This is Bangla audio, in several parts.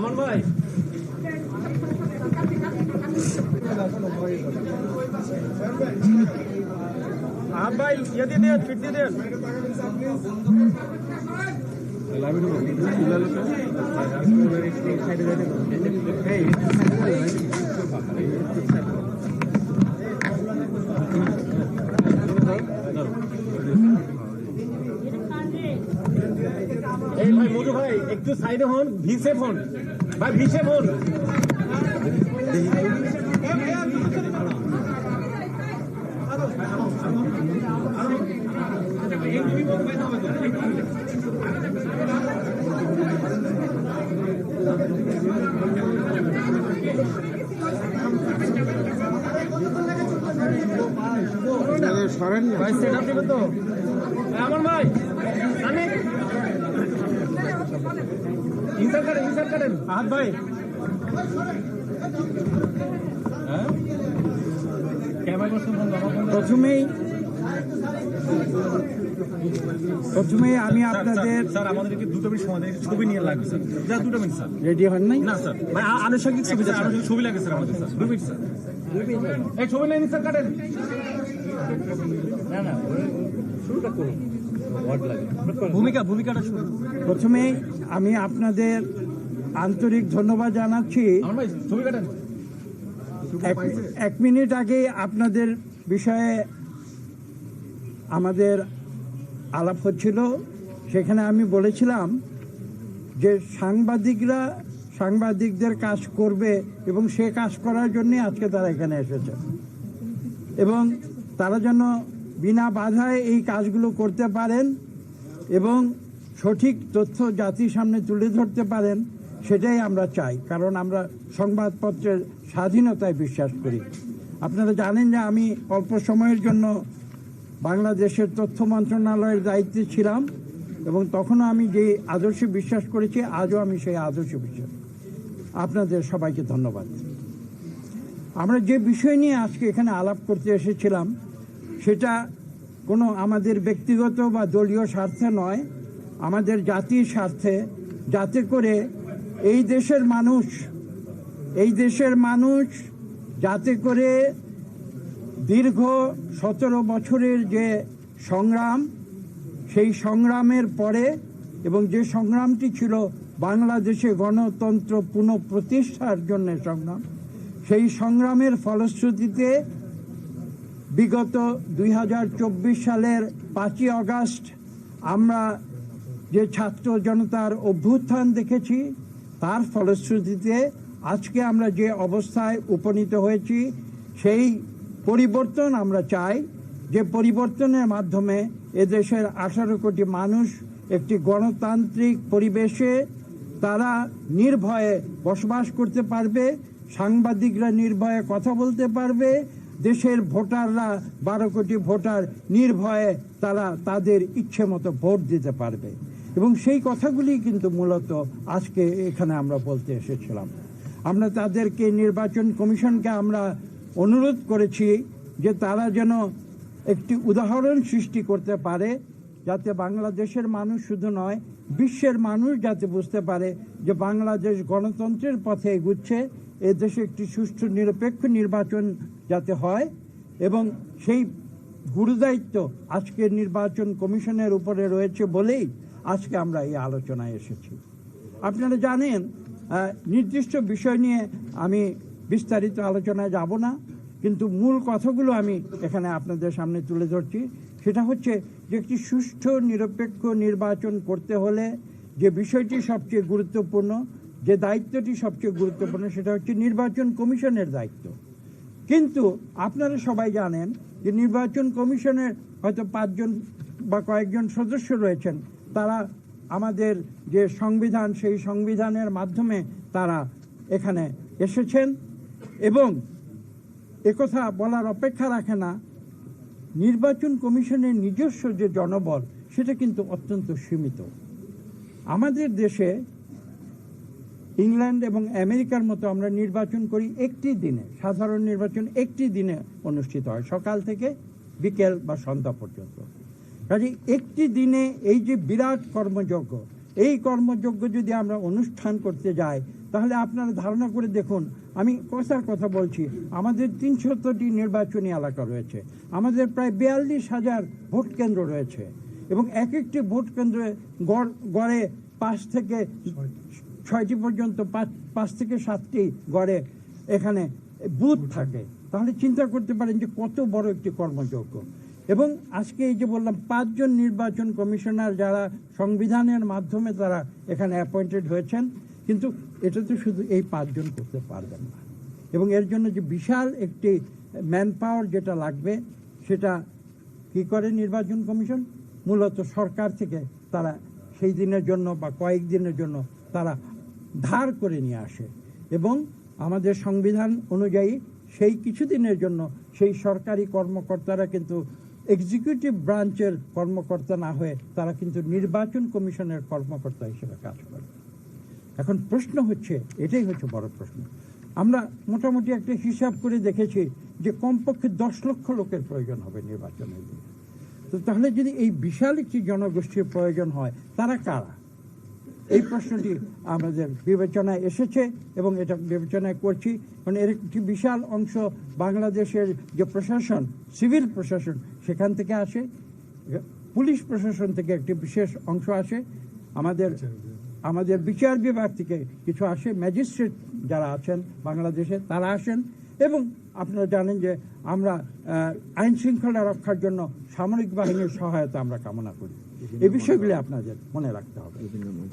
এ আমান ভাই ভাই ইয়ে দিয়ে দেন, ফিট দিয়ে দেন। এই ভাই, মধু ভাই, একটু সাইডে হন ভিসে ফোন ভাই ভিসে ফোন সরেন ভাই সেট তো? আমার ভাই ইনসার কাটেন ইনসার কাটেন। আহাত ভাই। হ্যাঁ? প্রথমেই প্রথমেই আমি আপনাদের স্যার আমাদেরকে দুটো মিনিট সময় ছবি নিয়ে লাগবে স্যার। স্যার দুটো মিনিট স্যার। রেডি হন নাই? না স্যার। আ- আনুষঙ্গিক ছবি স্যার আনুষঙ্গিক ছবি লাগে স্যার আমাদের স্যার। দু মিনিট স্যার। এই ছবি লাইন স্যার কাটেন। না না শুরুটা করুন। ভূমিকা ভূমিকাটা শুরু প্রথমেই আমি আপনাদের আন্তরিক ধন্যবাদ জানাচ্ছি। এক মিনিট আগে আপনাদের বিষয়ে আমাদের আলাপ হচ্ছিল। সেখানে আমি বলেছিলাম যে সাংবাদিকরা সাংবাদিকদের কাজ করবে এবং সে কাজ করার জন্যে আজকে তারা এখানে এসেছে। এবং তারা যেন বিনা বাধায় এই কাজগুলো করতে পারেন এবং সঠিক তথ্য জাতির সামনে তুলে ধরতে পারেন, সেটাই আমরা চাই। কারণ আমরা সংবাদপত্রের স্বাধীনতায় বিশ্বাস করি। আপনারা জানেন যে আমি অল্প সময়ের জন্য বাংলাদেশের তথ্য মন্ত্রণালয়ের দায়িত্বে ছিলাম এবং তখনও আমি যে আদর্শে বিশ্বাস করেছি, আজও আমি সেই আদর্শে বিশ্বাস আপনাদের সবাইকে ধন্যবাদ। আমরা যে বিষয় নিয়ে আজকে এখানে আলাপ করতে এসেছিলাম সেটা কোনো আমাদের ব্যক্তিগত বা দলীয় স্বার্থে নয়, আমাদের জাতির স্বার্থে। যাতে করে এই দেশের মানুষ, এই দেশের মানুষ যাতে করে দীর্ঘ সতেরো বছরের যে সংগ্রাম, সেই সংগ্রামের পরে এবং যে সংগ্রামটি ছিল বাংলাদেশে গণতন্ত্র পুনঃপ্রতিষ্ঠার জন্য সংগ্রাম, সেই সংগ্রামের ফলশ্রুতিতে বিগত দুই হাজার চব্বিশ সালের পাঁচই অগাস্ট আমরা যে ছাত্র জনতার অভ্যুত্থান দেখেছি, তার ফলশ্রুতিতে আজকে আমরা যে অবস্থায় উপনীত হয়েছি, সেই পরিবর্তন আমরা চাই। যে পরিবর্তনের মাধ্যমে এদেশের আঠারো কোটি মানুষ একটি গণতান্ত্রিক পরিবেশে তারা নির্ভয়ে বসবাস করতে পারবে, সাংবাদিকরা নির্ভয়ে কথা বলতে পারবে দেশের ভোটাররা বারো কোটি ভোটার নির্ভয়ে তারা তাদের ইচ্ছে মতো ভোট দিতে পারবে। এবং সেই কথাগুলি কিন্তু মূলত আজকে এখানে আমরা বলতে এসেছিলাম। আমরা তাদেরকে নির্বাচন কমিশনকে আমরা অনুরোধ করেছি যে তারা যেন একটি উদাহরণ সৃষ্টি করতে পারে, যাতে বাংলাদেশের মানুষ শুধু নয়, বিশ্বের মানুষ যাতে বুঝতে পারে যে বাংলাদেশ গণতন্ত্রের পথে এগুচ্ছে এদেশে একটি সুষ্ঠু নিরপেক্ষ নির্বাচন যাতে হয় এবং সেই গুরুদায়িত্ব আজকের নির্বাচন কমিশনের উপরে রয়েছে বলেই আজকে আমরা এই আলোচনায় এসেছি। আপনারা জানেন নির্দিষ্ট বিষয় নিয়ে আমি বিস্তারিত আলোচনায় যাব না, কিন্তু মূল কথাগুলো আমি এখানে আপনাদের সামনে তুলে ধরছি। সেটা হচ্ছে যে একটি সুষ্ঠু, নিরপেক্ষ নির্বাচন করতে হলে যে বিষয়টি সবচেয়ে গুরুত্বপূর্ণ, যে দায়িত্বটি সবচেয়ে গুরুত্বপূর্ণ, সেটা হচ্ছে নির্বাচন কমিশনের দায়িত্ব। কিন্তু আপনারা সবাই জানেন যে নির্বাচন কমিশনের হয়তো পাঁচজন বা কয়েকজন সদস্য রয়েছেন। তারা আমাদের যে সংবিধান, সেই সংবিধানের মাধ্যমে তারা এখানে এসেছেন এবং একথা বলার অপেক্ষা রাখে না, নির্বাচন কমিশনের নিজস্ব যে জনবল, সেটা কিন্তু অত্যন্ত সীমিত। আমাদের দেশে ইংল্যান্ড এবং আমেরিকার মতো আমরা নির্বাচন করি একটি দিনে, সাধারণ নির্বাচন একটি দিনে অনুষ্ঠিত হয়, সকাল থেকে বিকেল বা সন্ধ্যা পর্যন্ত। কাজে একটি দিনে এই যে বিরাট কর্মযজ্ঞ, এই কর্মযজ্ঞ যদি আমরা অনুষ্ঠান করতে যাই, তাহলে আপনারা ধারণা করে দেখুন, আমি কথার কথা বলছি, আমাদের তিনশতটি নির্বাচনী এলাকা রয়েছে, আমাদের প্রায় বিয়াল্লিশ হাজার ভোট কেন্দ্র রয়েছে এবং এক একটি ভোট কেন্দ্রে গড়, গড়ে পাঁচ থেকে ছয়টি পর্যন্ত পাঁচ থেকে সাতটি গড়ে এখানে বুথ থাকে। তাহলে চিন্তা করতে পারেন যে কত বড় একটি কর্মযজ্ঞ এবং আজকে এই যে বললাম, পাঁচজন নির্বাচন কমিশনার যারা সংবিধানের মাধ্যমে তারা এখানে অ্যাপয়েন্টেড হয়েছেন, কিন্তু এটা তো শুধু এই পাঁচজন করতে পারবেন না। এবং এর জন্য যে বিশাল একটি ম্যান পাওয়ার যেটা লাগবে, সেটা কি করে নির্বাচন কমিশন? মূলত সরকার থেকে তারা সেই দিনের জন্য বা কয়েক দিনের জন্য তারা ধার করে নিয়ে আসে এবং আমাদের সংবিধান অনুযায়ী সেই কিছুদিনের জন্য সেই সরকারি কর্মকর্তারা কিন্তু এক্সিকিউটিভ ব্রাঞ্চের কর্মকর্তা না হয়ে তারা কিন্তু নির্বাচন কমিশনের কর্মকর্তা হিসেবে কাজ করে। এখন প্রশ্ন হচ্ছে, এটাই হচ্ছে বড় প্রশ্ন। আমরা মোটামুটি একটা হিসাব করে দেখেছি যে কমপক্ষে দশ লক্ষ লোকের প্রয়োজন হবে নির্বাচনের দিনে। তো তাহলে যদি এই বিশাল একটি জনগোষ্ঠীর প্রয়োজন হয়, তারা কারা? এই প্রশ্নটি আমাদের বিবেচনায় এসেছে এবং এটা বিবেচনায় করছি। কারণ এর একটি বিশাল অংশ বাংলাদেশের যে প্রশাসন, সিভিল প্রশাসন, সেখান থেকে আসে। পুলিশ প্রশাসন থেকে একটি বিশেষ অংশ আসে। আমাদের আমাদের বিচার বিভাগ থেকে কিছু আসে। ম্যাজিস্ট্রেট যারা আছেন বাংলাদেশে, তারা আসেন। এবং আপনারা জানেন যে আমরা আইন শৃঙ্খলা রক্ষার জন্য সামরিক বাহিনীর সহায়তা আমরা কামনা করি। এই বিষয়গুলি আপনাদের মনে রাখতে হবে।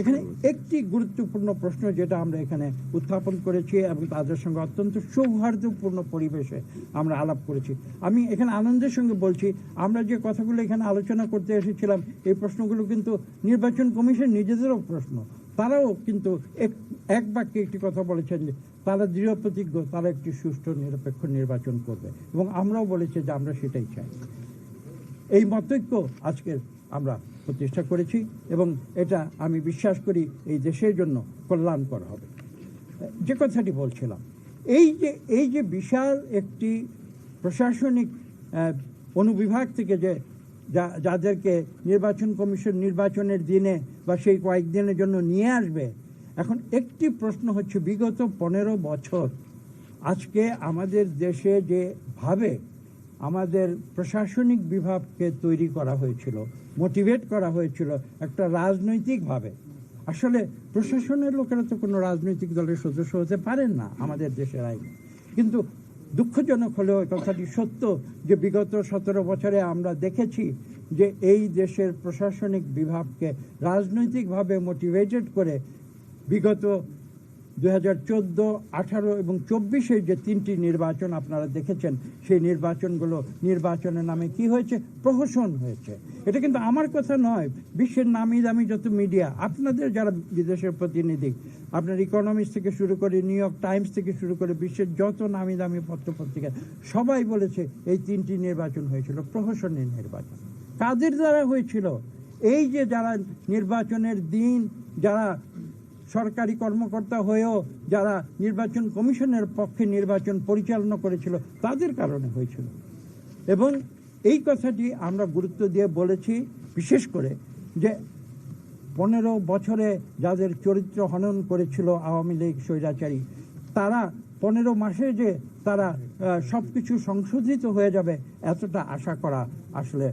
এখানে একটি গুরুত্বপূর্ণ প্রশ্ন যেটা আমরা এখানে উত্থাপন করেছি এবং তাদের সঙ্গে অত্যন্ত সৌহার্দ্যপূর্ণ পরিবেশে আমরা আলাপ করেছি। আমি এখানে আনন্দের সঙ্গে বলছি, আমরা যে কথাগুলো এখানে আলোচনা করতে এসেছিলাম, এই প্রশ্নগুলো কিন্তু নির্বাচন কমিশন নিজেদেরও প্রশ্ন। তারাও কিন্তু এক এক বাক্যে একটি কথা বলেছেন যে, তারা দৃঢ় প্রতিজ্ঞ, তারা একটি সুষ্ঠু নিরপেক্ষ নির্বাচন করবে। এবং আমরাও বলেছি যে আমরা সেটাই চাই। এই মতৈক্য আজকের আমরা প্রতিষ্ঠা করেছি এবং এটা আমি বিশ্বাস করি এই দেশের জন্য কল্যাণকর হবে। যে কথাটি বলছিলাম, এই যে এই যে বিশাল একটি প্রশাসনিক অনুবিভাগ থেকে যে, যাদেরকে নির্বাচন কমিশন নির্বাচনের দিনে বা সেই কয়েকদিনের জন্য নিয়ে আসবে, এখন একটি প্রশ্ন হচ্ছে, বিগত পনেরো বছর আজকে আমাদের দেশে যে ভাবে আমাদের প্রশাসনিক বিভাগকে তৈরি করা হয়েছিল, মোটিভেট করা হয়েছিল একটা রাজনৈতিকভাবে। আসলে প্রশাসনের লোকেরা তো কোনো রাজনৈতিক দলের সদস্য হতে পারেন না আমাদের দেশের আইনে। কিন্তু দুঃখজনক হলেও কথাটি সত্য যে বিগত সতেরো বছরে আমরা দেখেছি যে এই দেশের প্রশাসনিক বিভাগকে রাজনৈতিকভাবে মোটিভেটেড করে বিগত দুই হাজার চোদ্দ, আঠারো এবং চব্বিশের যে তিনটি নির্বাচন আপনারা দেখেছেন, সেই নির্বাচনগুলো নির্বাচনের নামে কি হয়েছে? প্রহসন হয়েছে। এটা কিন্তু আমার কথা নয়, বিশ্বের নামি দামি যত মিডিয়া, আপনাদের যারা বিদেশের প্রতিনিধি, আপনার ইকোনমিক্স থেকে শুরু করে নিউ ইয়র্ক টাইমস থেকে শুরু করে বিশ্বের যত নামি দামি পত্রপত্রিকা, সবাই বলেছে এই তিনটি নির্বাচন হয়েছিল, প্রহসনের নির্বাচন। কাদের দ্বারা হয়েছিল? এই যে যারা নির্বাচনের দিন, যারা সরকারি কর্মকর্তা হয়েও যারা নির্বাচন কমিশনের পক্ষে নির্বাচন পরিচালনা করেছিল, তাদের কারণে হয়েছিল। এবং এই কথাটি আমরা গুরুত্ব দিয়ে বলেছি, বিশেষ করে যে পনেরো বছরে যাদের চরিত্র হনন করেছিল আওয়ামী লীগ স্বৈরাচারী, তারা পনেরো মাসে যে তারা সব কিছু সংশোধিত হয়ে যাবে, এতটা আশা করা আসলে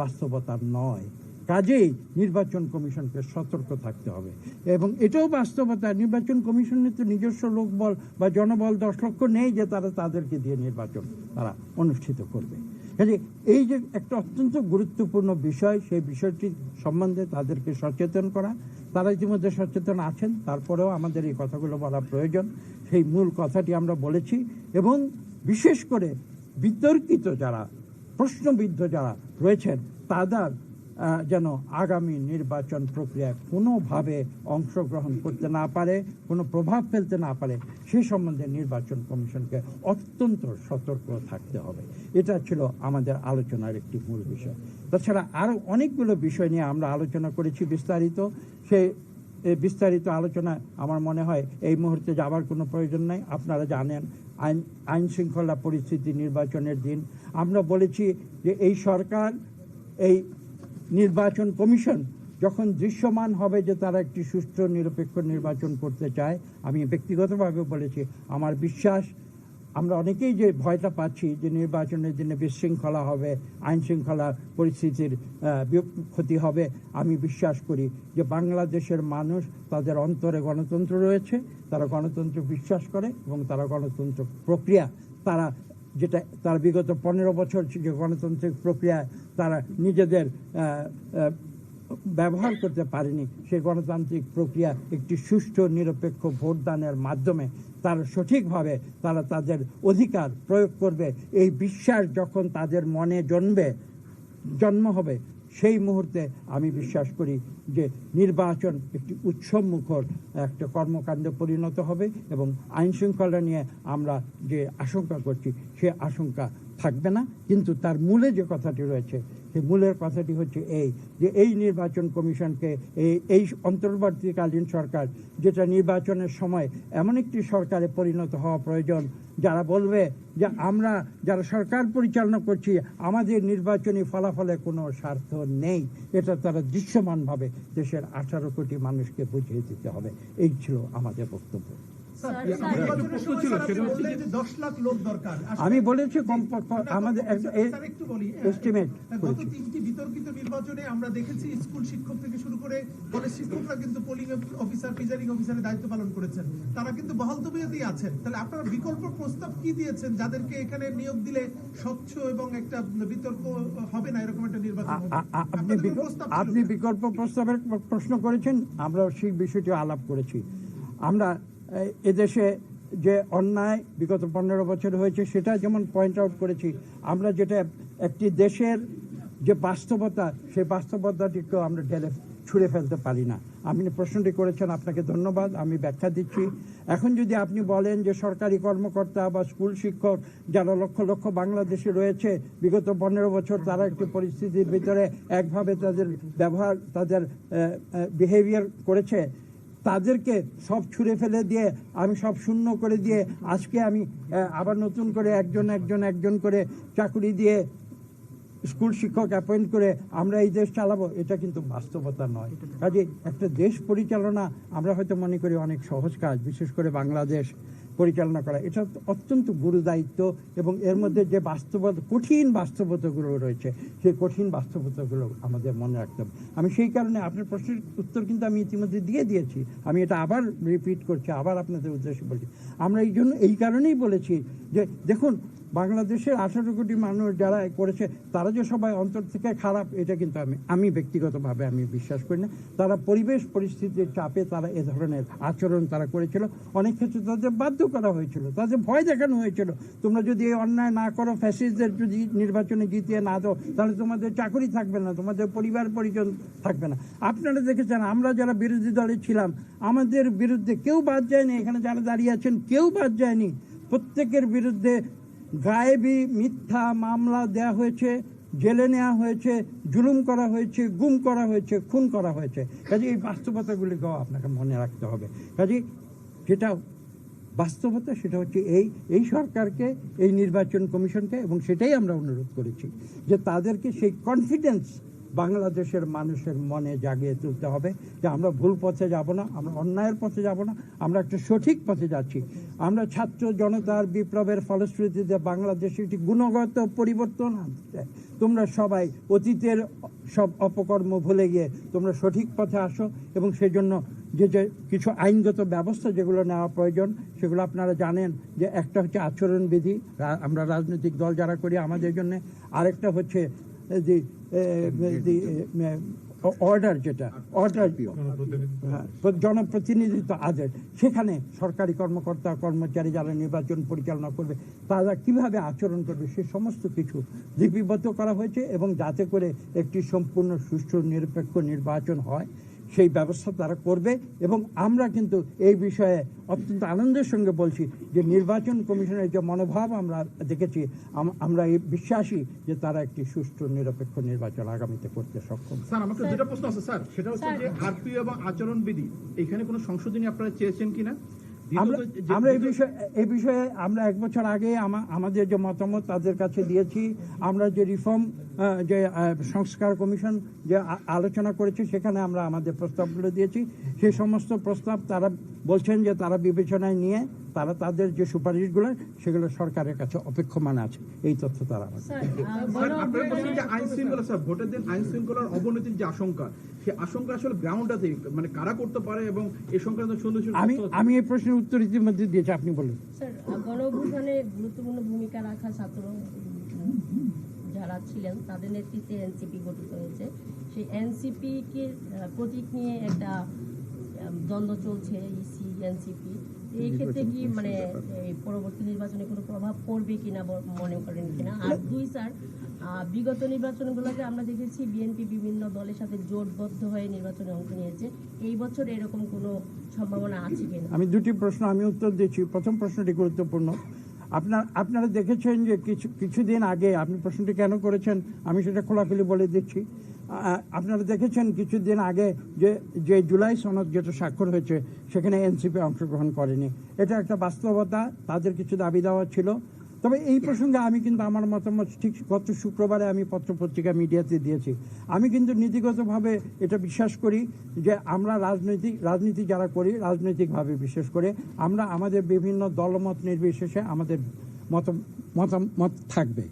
বাস্তবতা নয়। কাজেই নির্বাচন কমিশনকে সতর্ক থাকতে হবে। এবং এটাও বাস্তবতা, নির্বাচন কমিশনের তো নিজস্ব লোকবল বা জনবল দশ লক্ষ নেই যে তারা তাদেরকে দিয়ে নির্বাচন তারা অনুষ্ঠিত করবে। কাজে এই যে একটা অত্যন্ত গুরুত্বপূর্ণ বিষয়, সেই বিষয়টি সম্বন্ধে তাদেরকে সচেতন করা। তারা ইতিমধ্যে সচেতন আছেন, তারপরেও আমাদের এই কথাগুলো বলা প্রয়োজন। সেই মূল কথাটি আমরা বলেছি। এবং বিশেষ করে বিতর্কিত যারা, প্রশ্নবিদ্ধ যারা রয়েছেন, তাদের যেন আগামী নির্বাচন প্রক্রিয়ায় কোনোভাবে অংশগ্রহণ করতে না পারে, কোনো প্রভাব ফেলতে না পারে, সে সম্বন্ধে নির্বাচন কমিশনকে অত্যন্ত সতর্ক থাকতে হবে। এটা ছিল আমাদের আলোচনার একটি মূল বিষয়। তাছাড়া আরও অনেকগুলো বিষয় নিয়ে আমরা আলোচনা করেছি বিস্তারিত। সে বিস্তারিত আলোচনা আমার মনে হয় এই মুহূর্তে যাবার কোনো প্রয়োজন নাই। আপনারা জানেন আইন আইন শৃঙ্খলা পরিস্থিতি নির্বাচনের দিন। আমরা বলেছি যে এই সরকার, এই নির্বাচন কমিশন যখন দৃশ্যমান হবে যে তারা একটি সুষ্ঠু, নিরপেক্ষ নির্বাচন করতে চায়, আমি ব্যক্তিগতভাবে বলেছি, আমার বিশ্বাস, আমরা অনেকেই যে ভয়টা পাচ্ছি যে নির্বাচনের জন্য বিশৃঙ্খলা হবে আইন শৃঙ্খলা পরিস্থিতির ক্ষতি হবে, আমি বিশ্বাস করি যে বাংলাদেশের মানুষ তাদের অন্তরে গণতন্ত্র রয়েছে, তারা গণতন্ত্র বিশ্বাস করে এবং তারা গণতন্ত্র প্রক্রিয়া তারা যেটা তার বিগত পনেরো বছর যে গণতান্ত্রিক প্রক্রিয়ায় তারা নিজেদের ব্যবহার করতে পারেনি সেই গণতান্ত্রিক প্রক্রিয়া একটি সুষ্ঠু, নিরপেক্ষ ভোটদানের মাধ্যমে তারা সঠিকভাবে তারা তাদের অধিকার প্রয়োগ করবে। এই বিশ্বাস যখন তাদের মনে জন্মে, জন্ম হবে সেই মুহূর্তে আমি বিশ্বাস করি যে নির্বাচন একটি উৎসবমুখর একটা কর্মকাণ্ডে পরিণত হবে এবং আইন শৃঙ্খলা নিয়ে আমরা যে আশঙ্কা করছি, সে আশঙ্কা থাকবে না। কিন্তু তার মূলে যে কথাটি রয়েছে সেই মূলের কথাটি হচ্ছে এই যে এই নির্বাচন কমিশনকে, এই এই অন্তর্বর্তীকালীন সরকার, যেটা নির্বাচনের সময় এমন একটি সরকারে পরিণত হওয়া প্রয়োজন, যারা বলবে যে আমরা যারা সরকার পরিচালনা করছি, আমাদের নির্বাচনী ফলাফলে কোনো স্বার্থ নেই। এটা তারা দৃশ্যমানভাবে দেশের আঠারো কোটি মানুষকে বুঝিয়ে দিতে হবে। এই ছিল আমাদের বক্তব্য। স্যার, স্যার, স্যার, নির্বাচনের সময় স্যার আপনি বললেন যে 10 লাখ লোক দরকার? আসলে- আমি বলেছি আমাদের একটু বলি, হ্যাঁ, এস্টিমেট গত তিনটি বিতর্কিত নির্বাচনে আমরা দেখেছি স্কুল শিক্ষক থেকে শুরু করে কলেজ শিক্ষকরা কিন্তু পোলিং অফিসার প্রিজাইডিং অফিসারের দায়িত্ব পালন করেছেন। তারা কিন্তু বহাল তবিয়তেই আছেন। তাহলে আপনারা বিকল্প প্রস্তাব কি দিয়েছেন যাদেরকে এখানে নিয়োগ দিলে স্বচ্ছ এবং একটা বিতর্ক হবে না এরকম একটা নির্বাচন আপনি বিকল্প- আপনি বিকল্প প্রস্তাবের প্রশ্ন করেছেন আমরা সেই বিষয়টি আলাপ করেছি। আমরা এদেশে যে অন্যায় বিগত পনেরো বছর হয়েছে, সেটা যেমন পয়েন্ট আউট করেছি, আমরা যেটা একটি দেশের যে বাস্তবতা, সেই বাস্তবতাটিকেও আমরা ঢেলে ছুঁড়ে ফেলতে পারি না। আপনি প্রশ্নটি করেছেন, আপনাকে ধন্যবাদ, আমি ব্যাখ্যা দিচ্ছি। এখন যদি আপনি বলেন যে সরকারি কর্মকর্তা বা স্কুল শিক্ষক যারা লক্ষ লক্ষ বাংলাদেশে রয়েছে, বিগত পনেরো বছর তারা একটি পরিস্থিতির ভিতরে একভাবে তাদের ব্যবহার, তাদের বিহেভিয়ার করেছে তাদেরকে সব ছুঁড়ে ফেলে দিয়ে আমি সব শূন্য করে দিয়ে আজকে আমি আবার নতুন করে একজন একজন একজন করে চাকুরি দিয়ে স্কুল শিক্ষক অ্যাপয়েন্ট করে আমরা এই দেশ চালাবো, এটা কিন্তু বাস্তবতা নয়। কাজে একটা দেশ পরিচালনা আমরা হয়তো মনে করি অনেক সহজ কাজ, বিশেষ করে বাংলাদেশ। পরিচালনা করা। এটা অত্যন্ত গুরু দায়িত্ব এবং এর মধ্যে যে বাস্তবতা, কঠিন বাস্তবতাগুলো রয়েছে, সেই কঠিন বাস্তবতাগুলো আমাদের মনে রাখতে হবে। আমি সেই কারণে আপনার প্রশ্নের উত্তর কিন্তু আমি ইতিমধ্যে দিয়ে দিয়েছি। আমি এটা আবার রিপিট করছি, আবার আপনাদের উদ্দেশ্যে বলছি। আমরা এই জন্য, এই কারণেই বলেছি যে, দেখুন, বাংলাদেশের আঠারো কোটি মানুষ যারা করেছে, তারা যে সবাই অন্তর থেকে খারাপ, এটা কিন্তু আমি আমি ব্যক্তিগতভাবে আমি বিশ্বাস করি না। তারা পরিবেশ পরিস্থিতির চাপে তারা এ ধরনের আচরণ তারা করেছিল। অনেক ক্ষেত্রে তাদের বাধ্য করা হয়েছিল। তাদের ভয় দেখানো হয়েছিল। তোমরা যদি এই অন্যায় না করো ফ্যাসিস্টদের যদি নির্বাচনে জিতিয়ে না দাও, তাহলে তোমাদের চাকরি থাকবে না, তোমাদের পরিবার পরিজন থাকবে না। আপনারা দেখেছেন, আমরা যারা বিরোধী দলে ছিলাম, আমাদের বিরুদ্ধে কেউ বাদ যায়নি। এখানে যারা দাঁড়িয়ে আছেন, কেউ বাদ যায়নি। প্রত্যেকের বিরুদ্ধে গায়েবী মিথ্যা মামলা দেয়া হয়েছে, জেলে নেওয়া হয়েছে, জুলুম করা হয়েছে, গুম করা হয়েছে, খুন করা হয়েছে। কাজে এই বাস্তবতাগুলিকেও আপনাকে মনে রাখতে হবে। কাজে যেটা বাস্তবতা সেটা হচ্ছে এই এই সরকারকে, এই নির্বাচন কমিশনকে এবং সেটাই আমরা অনুরোধ করেছি যে তাদেরকে সেই কনফিডেন্স বাংলাদেশের মানুষের মনে জাগিয়ে তুলতে হবে যে আমরা ভুল পথে যাব না, আমরা অন্যায়ের পথে যাব না, আমরা একটা সঠিক পথে যাচ্ছি। আমরা ছাত্র জনতার বিপ্লবের ফলশ্রুতিতে বাংলাদেশে একটি গুণগত পরিবর্তন আনতে। তোমরা সবাই অতীতের সব অপকর্ম ভুলে গিয়ে তোমরা সঠিক পথে আসো এবং সেজন্য যে যে কিছু আইনগত ব্যবস্থা যেগুলো নেওয়া প্রয়োজন সেগুলো আপনারা জানেন যে একটা হচ্ছে আচরণবিধি আমরা রাজনৈতিক দল যারা করি আমাদের জন্য আরেকটা হচ্ছে যে অর্ডার যেটা অর্ডার হ্যাঁ, জনপ্রতিনিধিত্ব আদেশ সেখানে সরকারি কর্মকর্তা কর্মচারী যারা নির্বাচন পরিচালনা করবে তারা কীভাবে আচরণ করবে সে সমস্ত কিছু লিপিবদ্ধ করা হয়েছে এবং যাতে করে একটি সম্পূর্ণ সুষ্ঠু নিরপেক্ষ নির্বাচন হয়। সেই ব্যবস্থা তারা করবে এবং আমরা কিন্তু এই বিষয়ে অত্যন্ত আনন্দের সঙ্গে বলছি যে নির্বাচন কমিশনের যে মনোভাব আমরা দেখেছি আমরা এই বিশ্বাসী যে তারা একটি সুষ্ঠু নিরপেক্ষ নির্বাচন আগামীতে করতে সক্ষম। স্যার আমাকে দুটা প্রশ্ন আছে। স্যার সেটা হচ্ছে যে আরপি এবং আচরণবিধি এখানে কোনো সংশোধনী আপনারা চেয়েছেন কিনা? আমরা আমরা এই বিষয়ে এই বিষয়ে আমরা এক বছর আগে আমা- আমাদের যে মতামত তাদের কাছে দিয়েছি। আমরা যে রিফর্ম যে সংস্কার কমিশন যে আলোচনা করেছে সেখানে আমরা আমাদের প্রস্তাবগুলো দিয়েছি। সেই সমস্ত প্রস্তাব তারা বলছেন যে তারা বিবেচনায় নিয়ে তারা তাদের যে সুপারিশগুলো সেগুলো সরকারের কাছে অপেক্ষমান আছে। এই তথ্য তারা ভোটের দিন আইন শৃঙ্খলার অবনতির যে আশঙ্কা সেই আশঙ্কা আসলে গ্রাউন্ডটাতে মানে কারা করতে পারে এবং এ সংক্রান্ত সুন্দর সুন্দর আমি আমি এই প্রশ্নের উত্তর ইতিমধ্যে দিয়েছি আপনি বলুন। স্যার গুরুত্বপূর্ণ ভূমিকা রাখা ছাত্র যারা ছিলেন তাদের নেতৃত্বে এনসিপি গঠিত হয়েছে। সেই এনসিপি কে প্রতীক নিয়ে একটা দ্বন্দ্ব চলছে ইসি এনসিপি। এই ক্ষেত্রে কি মানে পরবর্তী নির্বাচনে কোনো প্রভাব পড়বে কিনা মনে করেন কিনা? আর দুই স্যার বিগত নির্বাচনগুলোতে আমরা দেখেছি বিএনপি বিভিন্ন দলের সাথে জোটবদ্ধ হয়ে নির্বাচনে অংশ নিয়েছে। এই বছর এরকম কোনো সম্ভাবনা আছে কিনা? আমি দুটি প্রশ্ন আমি উত্তর দিচ্ছি। প্রথম প্রশ্নটি গুরুত্বপূর্ণ। আপনার আপনারা দেখেছেন যে কিছু কিছুদিন আগে আপনি প্রশ্নটি কেন করেছেন? আমি সেটা খোলাখুলি বলে দিচ্ছি। আপনারা দেখেছেন কিছুদিন আগে যে যে জুলাই সনদ যেটা স্বাক্ষর হয়েছে, সেখানে এনসিপি অংশগ্রহণ করেনি। এটা একটা বাস্তবতা, তাদের কিছু দাবি দেওয়া ছিল। তবে এই প্রসঙ্গে আমি কিন্তু আমার মতামত, ঠিক গত শুক্রবারে আমি পত্রপত্রিকা মিডিয়াতে দিয়েছি। আমি কিন্তু নীতিগতভাবে এটা বিশ্বাস করি যে, আমরা রাজনৈতিক রাজনীতি যারা করি, রাজনৈতিকভাবে বিশেষ করে, আমরা আমাদের বিভিন্ন দলমত নির্বিশেষে আমাদের মত, মতামত থাকবে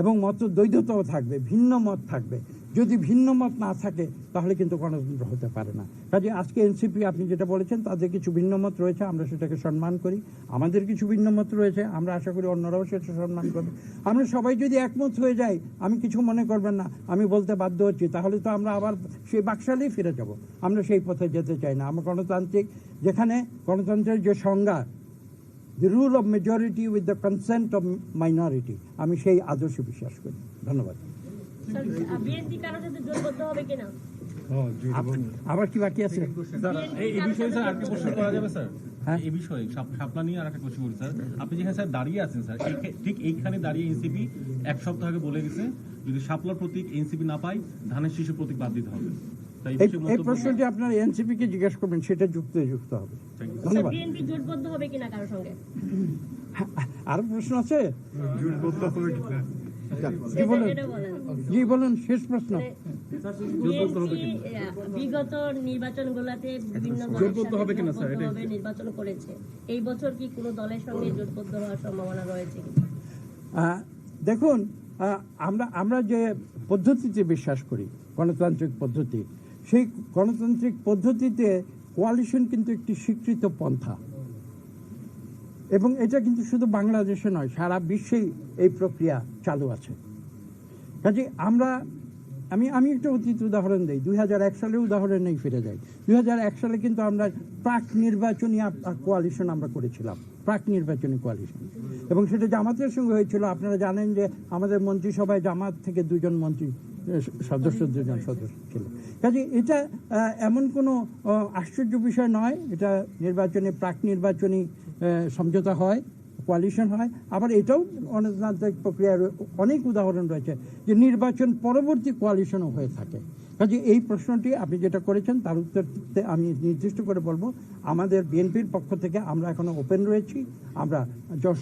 এবং মত দ্বৈধতাও থাকবে, ভিন্ন মত থাকবে। যদি ভিন্ন মত না থাকে, তাহলে কিন্তু গণতন্ত্র হতে পারে না। কাজে আজকে এনসিপি, আপনি যেটা বলেছেন তাদের কিছু ভিন্ন মত রয়েছে, আমরা সেটাকে সম্মান করি। আমাদের কিছু ভিন্ন মত রয়েছে, আমরা আশা করি অন্যরাও সেটা সম্মান করবে। আমরা সবাই যদি একমত হয়ে যাই, আমি কিছু মনে করবেন না, আমি বলতে বাধ্য হচ্ছি, তাহলে তো আমরা আবার সেই বাকশালেই ফিরে যাব। আমরা সেই পথে যেতে চাই না। আমরা গণতান্ত্রিক, যেখানে গণতন্ত্রের যে সংজ্ঞা the rule of majority with the consent of minority আমি সেই আদর্শে বিশ্বাস করি। ধন্যবাদ। আবার কি বাকি আছে? এই এই বিষয়ে স্যার আরেকটা প্রশ্ন করা যাবে স্যার। হ্যাঁ। এই বিষয়ে শাপলা নিয়ে আরেকটা প্রশ্ন করি স্যার। আপনি যেখানে স্যার দাঁড়িয়ে আছেন স্যার ঠিক এইখানে দাঁড়িয়ে এনসিপি এক সপ্তাহ আগে বলে গেছে যদি শাপলার প্রতীক এনসিপি না পাই ধানের শিশু প্রতীক বাদ দিতে হবে। এই প্রশ্নটি আপনার এনসিপি কে জিজ্ঞেস করবেন সেটা যুক্ত যুক্ত হবে ধন্যবাদ। জোটবদ্ধ হবে কিনা কারোর সঙ্গে? আরও প্রশ্ন আছে? জি এটা- বলুন এটা বলেন? জি বলুন শেষ প্রশ্ন। বিগত নির্বাচনগুলোতে বিভিন্ন দলের জোটবদ্ধ সাথে হবে কিনা, স্যার? নির্বাচন করেছে। এই বছর কি কোনো দলের সঙ্গে জোটবদ্ধ হওয়ার সম্ভাবনা রয়েছে দেখুন আহ, আমরা আমরা যে পদ্ধতিতে বিশ্বাস করি গণতান্ত্রিক পদ্ধতি সেই গণতান্ত্রিক পদ্ধতিতে কোয়ালিশন কিন্তু একটি স্বীকৃত পন্থা। এবং এটা কিন্তু শুধু বাংলাদেশে নয়, সারা বিশ্বেই এই প্রক্রিয়া চালু আছে। কাজে আমরা, আমি আমি একটা অতীত উদাহরণ দিই, দুই হাজার এক সালে উদাহরণেই ফিরে যাই। দুই হাজার এক সালে কিন্তু আমরা প্রাক নির্বাচনী কোয়ালিশন আমরা করেছিলাম, প্রাক নির্বাচনী কোয়ালিশন এবং সেটা জামাতের সঙ্গে হয়েছিল, আপনারা জানেন যে আমাদের মন্ত্রিসভায় জামাত থেকে দুজন মন্ত্রী সদস্য দুজন সদস্য ছিল। কাজে এটা এমন কোনো আশ্চর্য বিষয় নয়। এটা নির্বাচনে, প্রাক নির্বাচনী সমঝোতা হয় কোয়ালিশন হয়। আবার এটাও গণতান্ত্রিক প্রক্রিয়ার অনেক উদাহরণ রয়েছে যে নির্বাচন পরবর্তী কোয়ালিশনও হয়ে থাকে। কাজে এই প্রশ্নটি আপনি যেটা করেছেন তার উত্তরতে আমি নির্দিষ্ট করে বলব আমাদের বিএনপির পক্ষ থেকে আমরা এখনও ওপেন রয়েছি। আমরা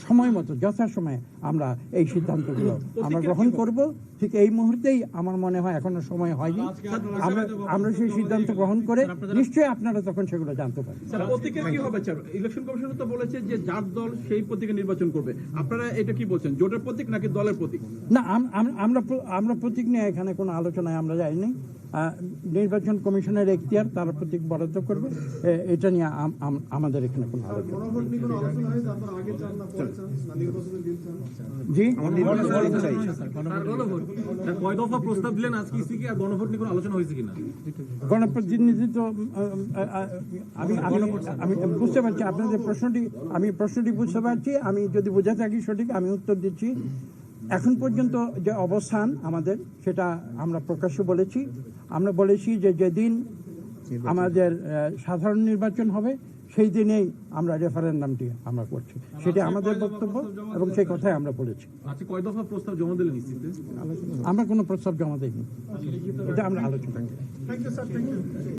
সময় মতো যথাসময়ে আমরা এই সিদ্ধান্তগুলো আমরা গ্রহণ করব। ঠিক এই মুহূর্তেই আমার মনে হয় এখনও সময় হয়নি। আমরা আমরা সেই সিদ্ধান্ত গ্রহণ করে নিশ্চয়ই আপনারা তখন সেগুলো জানতে কি হবে ইলেকশন কমিশন তো বলেছে যে যার দল সেই প্রতীকে নির্বাচন করবে। আপনারা এটা কি বলছেন জোটের প্রতীক নাকি দলের প্রতীক? না আম- আম- আমরা আমরা প্রতীক নিয়ে এখানে কোনো আলোচনায় আমরা যাইনি। নির্বাচন কমিশনের এখতিয়ার তার প্রতীক বরাদ্দ করবে। এটা নিয়ে আম- আম- আমাদের এখানে কোনো আলোচনা জি? স্যার, কয় দফা প্রস্তাব দিলেন আজকে ইসিকে আর গণভোট নিয়ে কোনো আলোচনা হয়েছে কিনা? গণপ্রতিনিধিত্ব উম, আহ, আহ, আমি আমি আমি বুঝতে পারছি আপনাদের প্রশ্নটি আমি প্রশ্নটি বুঝতে পারছি আমি যদি বুঝে থাকি সঠিক আমি উত্তর দিচ্ছি। এখন পর্যন্ত যে অবস্থান আমাদের সেটা আমরা প্রকাশ্যে বলেছি। আমরা বলেছি যে যেদিন আমাদের সাধারণ নির্বাচন হবে সেই দিনেই আমরা রেফারেন্ডামটি আমরা করছি। সেটা আমাদের বক্তব্য এবং সেই কথাই আমরা বলেছি। আজকে কয় দফা প্রস্তাব জমা দিলেন ইসিতে আমরা কোনো প্রস্তাব জমা দিইনি। এটা আমরা আলোচনা করি।